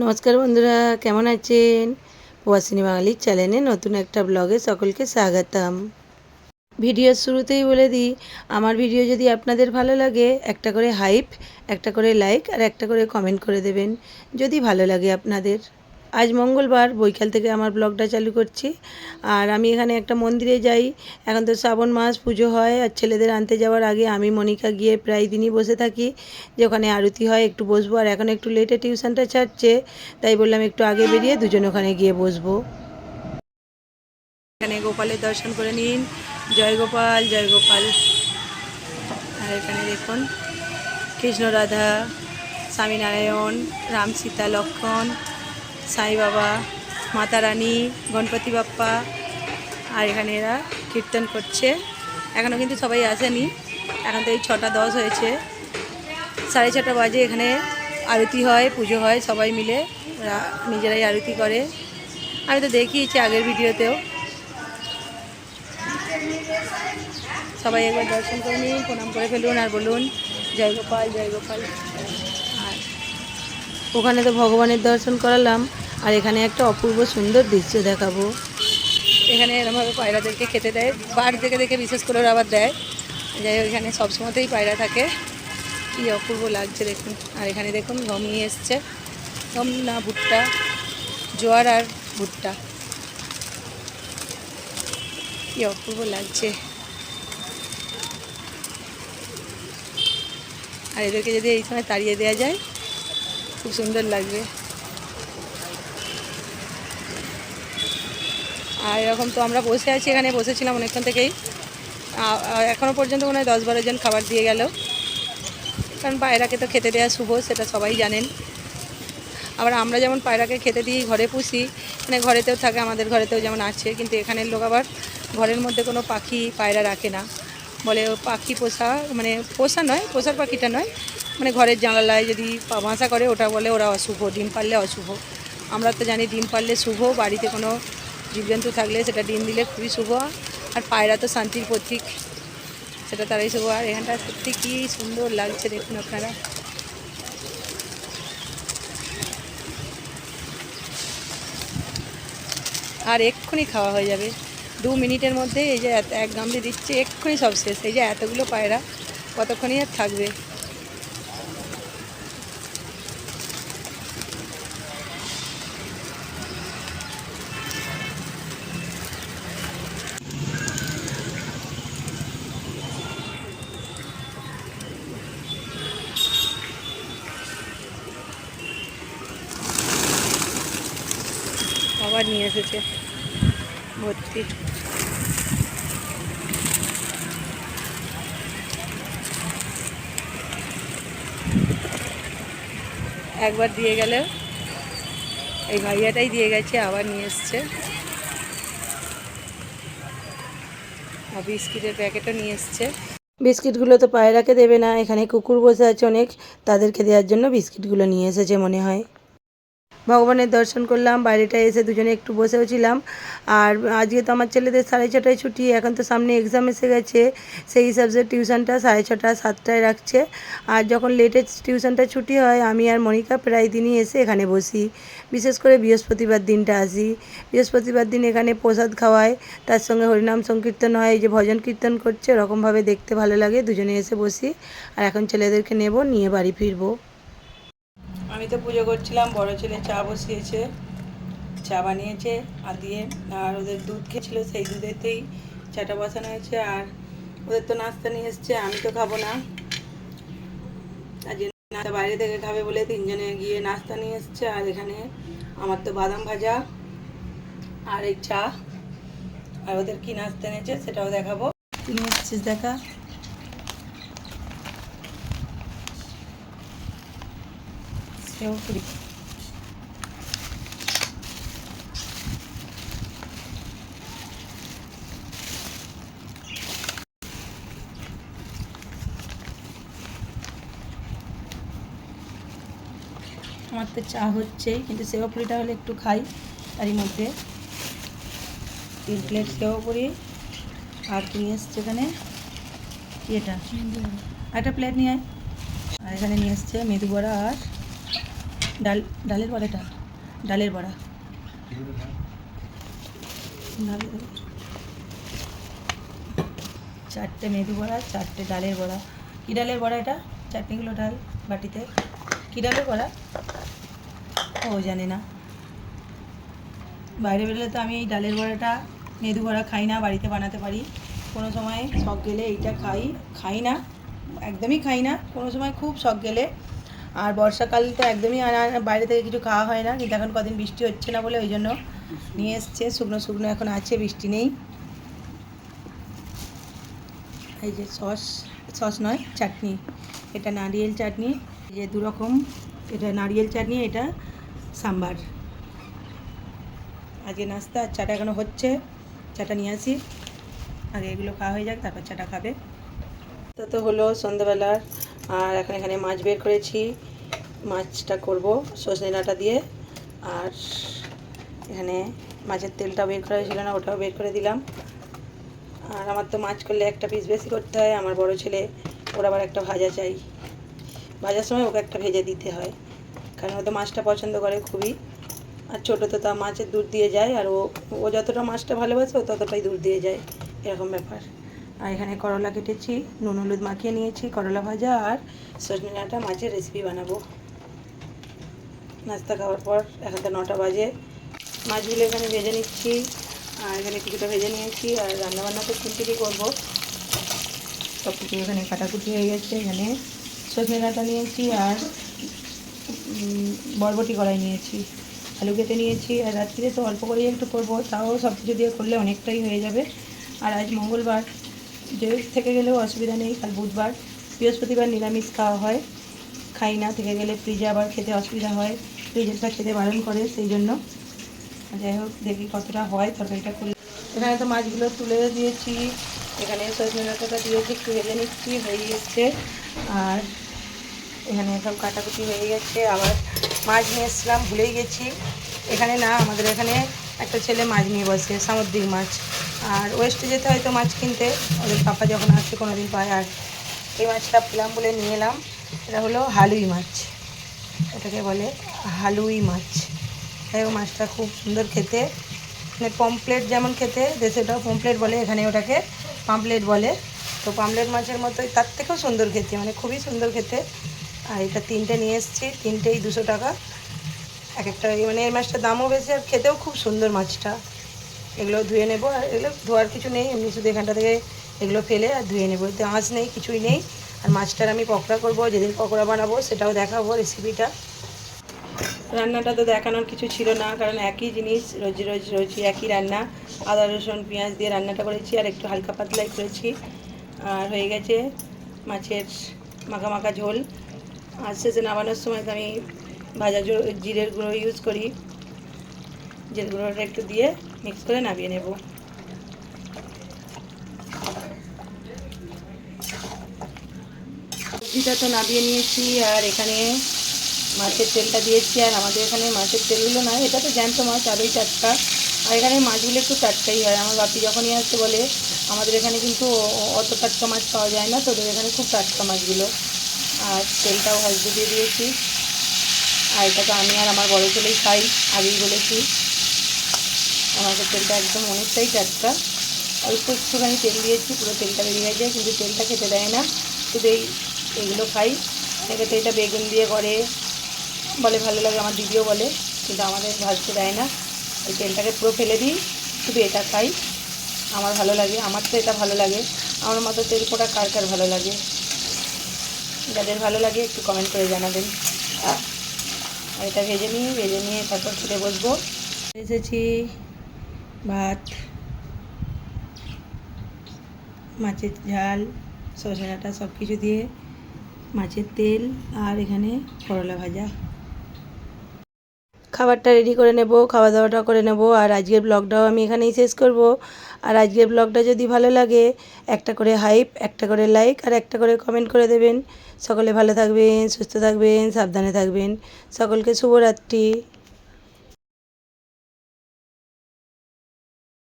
নমস্কার বন্ধুরা, কেমন আছেন? প্রবাসিনী বাঙালির চ্যানেলে নতুন একটা ব্লগে সকলকে স্বাগতম। ভিডিওর শুরুতেই বলে দিই, আমার ভিডিও যদি আপনাদের ভালো লাগে, একটা করে হাইপ একটা করে লাইক আর একটা করে কমেন্ট করে দেবেন, যদি ভালো লাগে আপনাদের। আজ মঙ্গলবার বৈকাল থেকে আমার ব্লগটা চালু করছি। আর আমি এখানে একটা মন্দিরে যাই। এখন তো শ্রাবণ মাস, পুজো হয়, আর ছেলেদের আনতে যাওয়ার আগে আমি মনিকা গিয়ে প্রায় দিনই বসে থাকি। যে ওখানে আরতি হয়, একটু বসবো। আর এখন একটু লেটে টিউশনটা ছাড়ছে, তাই বললাম একটু আগে বেরিয়ে দুজন ওখানে গিয়ে বসবো। এখানে গোপালের দর্শন করে নিন। জয় গোপাল জয় গোপাল। আর এখানে দেখুন কৃষ্ণ রাধা স্বামীনারায়ণ, রাম সীতা লক্ষণ। সাই বাবা, মাতা রানী, গণপতি বাপ্পা, আর এখানে এরা কীর্তন করছে। এখনও কিন্তু সবাই আসেনি। এখন তো এই ছটা দশ হয়েছে। সাড়ে ছটা বাজে এখানে আরতি হয়, পুজো হয় সবাই মিলে। ওরা নিজেরাই আরতি করে। আমি তো দেখিয়েছি আগের ভিডিওতেও। সবাই একবার দর্শন করে নিন, প্রণাম করে ফেলুন আর বলুন, জয় গোপাল জয় গোপাল। আর ওখানে তো ভগবানের দর্শন করালাম। আর এখানে একটা অপূর্ব সুন্দর দৃশ্য দেখাবো। এখানে এরমভাবে পায়রাদেরকে খেতে দেয়। বার দেখে দেখে বিশেষ করে আবার দেয়। যাই হোক, এখানে সবসময়তেই পায়রা থাকে। কি অপূর্ব লাগছে দেখুন। আর এখানে দেখুন, গম নিয়ে এসছে। গম না, ভুট্টা। জোয়ার আর ভুট্টা। কি অপূর্ব লাগছে। আর এদেরকে যদি এই সময় তাড়িয়ে দেওয়া যায়, খুব সুন্দর লাগবে। আর এরকম তো আমরা বসে আছি এখানে, বসেছিলাম অনেকক্ষণ থেকেই। এখনও পর্যন্ত মনে হয় দশ বারো জন খাবার দিয়ে গেল। কারণ পায়রাকে তো খেতে দেওয়া শুভ, সেটা সবাই জানেন। আবার আমরা যেমন পায়রাকে খেতে দিই, ঘরে পুষি মানে ঘরেতেও থাকে, আমাদের ঘরেতেও যেমন আছে, কিন্তু এখানের লোক আবার ঘরের মধ্যে কোনো পাখি পায়রা রাখে না। বলে পাখি পোষা মানে পোষা নয়, পোষার পাখিটা নয় মানে ঘরের জানালায় যদি বাসা করে, ওটা বলে ওরা অশুভ, ডিম পারলে অশুভ। আমরা তো জানি ডিম পারলে শুভ, বাড়িতে কোনো জীবজন্তু থাকলে সেটা ডিম দিলে খুবই শুভ। আর পায়রা তো শান্তির প্রতীক। সেটা তারাই শুভ। আর এখানটা সত্যি কী সুন্দর লাগছে দেখুন আপনারা। আর এক্ষুনি খাওয়া হয়ে যাবে। দু মিনিটের মধ্যে এই যে এক গামলি দিচ্ছে, এক্ষুনি সব শেষ। এই যে এতগুলো পায়রা, কতক্ষণই আর থাকবে? নিয়ে এসেছে। ভর্তি। একবার দিয়ে গেলে এই ভাইয়াটাই দিয়ে গেছে, আবার নিয়ে এসছে। আর বিস্কিটের প্যাকেটও নিয়ে এসছে। বিস্কিটগুলো তো পায়রাকে দেবে না, এখানে কুকুর বসে আছে অনেক, তাদেরকে দেওয়ার জন্য বিস্কিটগুলো নিয়ে এসেছে মনে হয়। ভগবানের দর্শন করলাম বাইরেটায় এসে দুজনে একটু বসেও ছিলাম। আর আজকে তো আমার ছেলেদের সাড়ে ছটায় ছুটি, এখন তো সামনে এক্সাম এসে গেছে, সেই হিসাবে টিউশনটা সাড়ে ছটা, সাতটায় রাখছে। আর যখন লেটে টিউশনটা ছুটি হয়, আমি আর মনিকা প্রায় দিনই এসে এখানে বসি। বিশেষ করে বৃহস্পতিবার দিনটা আসি। বৃহস্পতিবার দিন এখানে প্রসাদ খাওয়ায়, তার সঙ্গে হরিনাম সংকীর্তন হয়, এই যে ভজন কীর্তন করছে ওরকমভাবে দেখতে ভালো লাগে, দুজনে এসে বসি। আর এখন ছেলেদেরকে নেব, নিয়ে বাড়ি ফিরবো। আমি তো পুজো করছিলাম, বড় ছেলে চা বসিয়েছে, চা বানিয়েছে, আর দিয়ে আর ওদের দুধ খেয়েছিল, সেই দুধেতেই চাটা বসানো হয়েছে, আর ওদের তো নাস্তা নিয়ে এসছে, আমি তো খাব না। আর যে নাস্তা বাইরে থেকে খাবে বলে তিনজনে গিয়ে নাস্তা নিয়ে এসছে, আর এখানে আমার তো বাদাম ভাজা আর এই চা। আর ওদের কি নাস্তা এনেছে সেটাও দেখাবো। নিয়ে এসছিস দেখা। সেও পুরি আমার তো চা হচ্ছেই কিন্তু সেও পুরিটা হলে একটু খাই। তারই মধ্যে তিন প্লেট সেও পুরি আর কি নিয়ে এসছে এখানে কি এটা একটা প্লেট নিয়ে আয়। আর এখানে নিয়ে এসছে মেদু বড়া আর ডাল, ডালের বড়াটা, ডালের বড়া। চারটে মেদু বড়া, চারটে ডালের বড়া। কী ডালের বড়া এটা? চাটনিগুলো ডাল বাটিতে। কী ডালের বড়া? ও, জানে না। বাইরে বেরোলে তো আমি এই ডালের বড়াটা, মেদু বড়া খাই না, বাড়িতে বানাতে পারি। কোনো সময় শখ গেলে এইটা খাই। খাই না, একদমই খাই না। কোনো সময় খুব শখ গেলে আর বর্ষাকাল তো একদমই বাইরে থেকে কিছু খাওয়া হয় না, কিন্তু এখন কদিন বৃষ্টি হচ্ছে না বলে ওই জন্য নিয়ে এসছে, শুকনো শুকনো এখন আছে, বৃষ্টি নেই। এই যে সস সস নয়, চাটনি। এটা নারিয়েল চাটনি, এই যে দুরকম, এটা নারিয়েল চাটনি, এটা সাম্বার। আজকে নাস্তা, চাটা এখনও হচ্ছে, চাটা নিয়ে আসি। আগে এগুলো খাওয়া হয়ে যাক, তারপর চাটা খাবে। তো তো হলো সন্ধ্যাবেলার আর এখন এখানে মাছ বের করেছি। মাছটা করব সজনে ডাঁটা দিয়ে। আর এখানে মাছের তেলটা বের করা হয়েছিল না, ওটাও বের করে দিলাম। আর আমার তো মাছ করলে একটা পিস বেশি করতে হয়, আমার বড় ছেলে, ওর আবার একটা ভাজা চাই। ভাজার সময় ওকে একটা ভেজে দিতে হয়, কারণ ও তো মাছটা পছন্দ করে খুবই। আর ছোটো তো তা মাছের দুধ দিয়ে যায়, আর ও ও যতটা মাছটা ভালোবাসে, ও ততটাই দুধ দিয়ে যায়, এরকম ব্যাপার। আর এখানে করলা কেটেছি, নুন, হলুদ মাখিয়ে নিয়েছি, করলা ভাজা আর সজনে ডাঁটা মাছের রেসিপি বানাবো। নাস্তা খাওয়ার পর এখন তো নটা বাজে। মাছগুলো এখানে ভেজে নিচ্ছি, আর এখানে কিছুটা ভেজে নিয়েছি, আর রান্নাবান্না তো সিম্পলি করব। সব কিছু এখানে কাটাকুটি হয়ে গেছে, এখানে সজনে ডাঁটা নিয়েছি আর বরবটি কড়াই নিয়েছি, আলু কেটে নিয়েছি। আর রাত্রিতে তো অল্প করেই একটু করব, তাও সব কিছু দিয়ে করলে অনেকটাই হয়ে যাবে। আর আজ মঙ্গলবার যে থেকে গেলেও অসুবিধা নেই, কাল বুধবার। বৃহস্পতিবার নিরামিষ খাওয়া হয়। খাই না, থেকে গেলে ফ্রিজে আবার খেতে অসুবিধা হয়। ফ্রিজেরটা খেতে বারণ করে সেই জন্য। যাই হোক, দেখি কতটা হয় তরকারিটা করলে। এখানে তো মাছগুলো তুলে দিয়েছি। এখানে সজনে ডাঁটাটা দিয়েছি একটু ভেজে নিচ্ছি, হয়ে গেছে। আর এখানে সব কাটাকুটি হয়ে গেছে। আবার মাছ নিয়ে এসলাম ভুলেই গেছি। এখানে না, আমাদের এখানে একটা ছেলে মাছ নিয়ে বসে, সামুদ্রিক মাছ। আর ওয়েস্টে যেতে হয়তো মাছ কিনতে। ওদের পাপা যখন আসে কোনো দিন পায়, আর এই মাছটা পেলাম বলে নিয়ে এলাম। এটা হলো হালুই মাছ। এটাকে বলে হালুই মাছ। হোক মাছটা খুব সুন্দর খেতে। মানে পমপ্লেট যেমন খেতে দেশে ওটাও পমপ্লেট বলে, এখানে ওটাকে পামপ্লেট বলে। তো পামপ্লেট মাছের মতোই, তার থেকেও সুন্দর খেতে মানে খুবই সুন্দর খেতে। আর এটা তিনটে নিয়ে এসেছি, তিনটেই দুশো টাকা। এক একটা মানে এই মাছটার দামও বেশি, আর খেতেও খুব সুন্দর মাছটা। এগুলো ধুয়ে নেব, আর এগুলো ধোয়ার কিছু নেই, এমনি শুধু এখানটা থেকে এগুলো ফেলে আর ধুয়ে নেব। এতে আঁচ নেই, কিছুই নেই। আর মাছটার আমি পকোড়া করব, যেদিন পকোড়া বানাবো সেটাও দেখাবো রেসিপিটা রান্নাটা তো দেখানোর কিছু ছিল না, কারণ একই জিনিস, রোজ রোজ রোজ একই রান্না। আদা, রসুন, পেঁয়াজ দিয়ে রান্নাটা করেছি আর একটু হালকা পাতলাই করেছি। আর হয়ে গেছে মাছের মাখা মাখা ঝোল। আর শেষে নামানোর সময় আমি ভাজা জিরের গুঁড়ো ইউজ করি। গুঁড়োটা একটু দিয়ে মিক্স করে নামিয়ে নেব। সবজিটা তো নামিয়ে নিয়েছি আর এখানে মাছের তেলটা দিয়েছি আর আমাদের এখানে মাছের তেলগুলো না এটা তো জ্যান্ত মাছ আরোই টাটকা। আর এখানে মাছগুলো একটু টাটকাই হয়। আমার বাপি যখনই আসছে বলে, আমাদের এখানে কিন্তু অত টাটকা মাছ পাওয়া যায় না, তোদের এখানে খুব টাটকা মাছগুলো। আর তেলটাও ভাজতে দিয়ে দিয়েছি। আর এটা তো আমি আর আমার বড় ছেলেই খাই, আগেই বলেছি। আমাদের তেলটা একদম অনেকটাই টাটকা। অল্প একটুখানি তেল দিয়েছি, পুরো তেলটা বেরিয়ে যায়, কিন্তু তেলটা খেতে দেয় না। শুধু এই এগুলো খাই। সেক্ষেত্রে এটা বেগুন দিয়ে করে, বলে ভালো লাগে, আমার দিদিও বলে, কিন্তু আমাদের ভাজতে দেয় না। ওই তেলটাকে পুরো ফেলে দিই, শুধু এটা খাই। আমার ভালো লাগে, আমার তো এটা ভালো লাগে। আমার মতো তেল পোড়া কার কার ভালো লাগে? যাদের ভালো লাগে, একটু কমেন্ট করে জানাবেন। আর এটা ভেজে নিই, ভেজে নিয়ে তারপর খেতে বসবো। এসেছি। ভাত, মাছের ঝাল সজনে ডাঁটা সব কিছু দিয়ে মাছের তেল আর এখানে করলা ভাজা। খাবারটা রেডি করে নেব, খাওয়া দাওয়াটা করে নেব আর আজকের ব্লগটাও আমি এখানেই শেষ করব। আর আজকের ব্লগটা যদি ভালো লাগে, একটা করে হাইপ একটা করে লাইক আর একটা করে কমেন্ট করে দেবেন। সকলে ভালো থাকবেন, সুস্থ থাকবেন, সাবধানে থাকবেন। সকলকে শুভরাত্রি।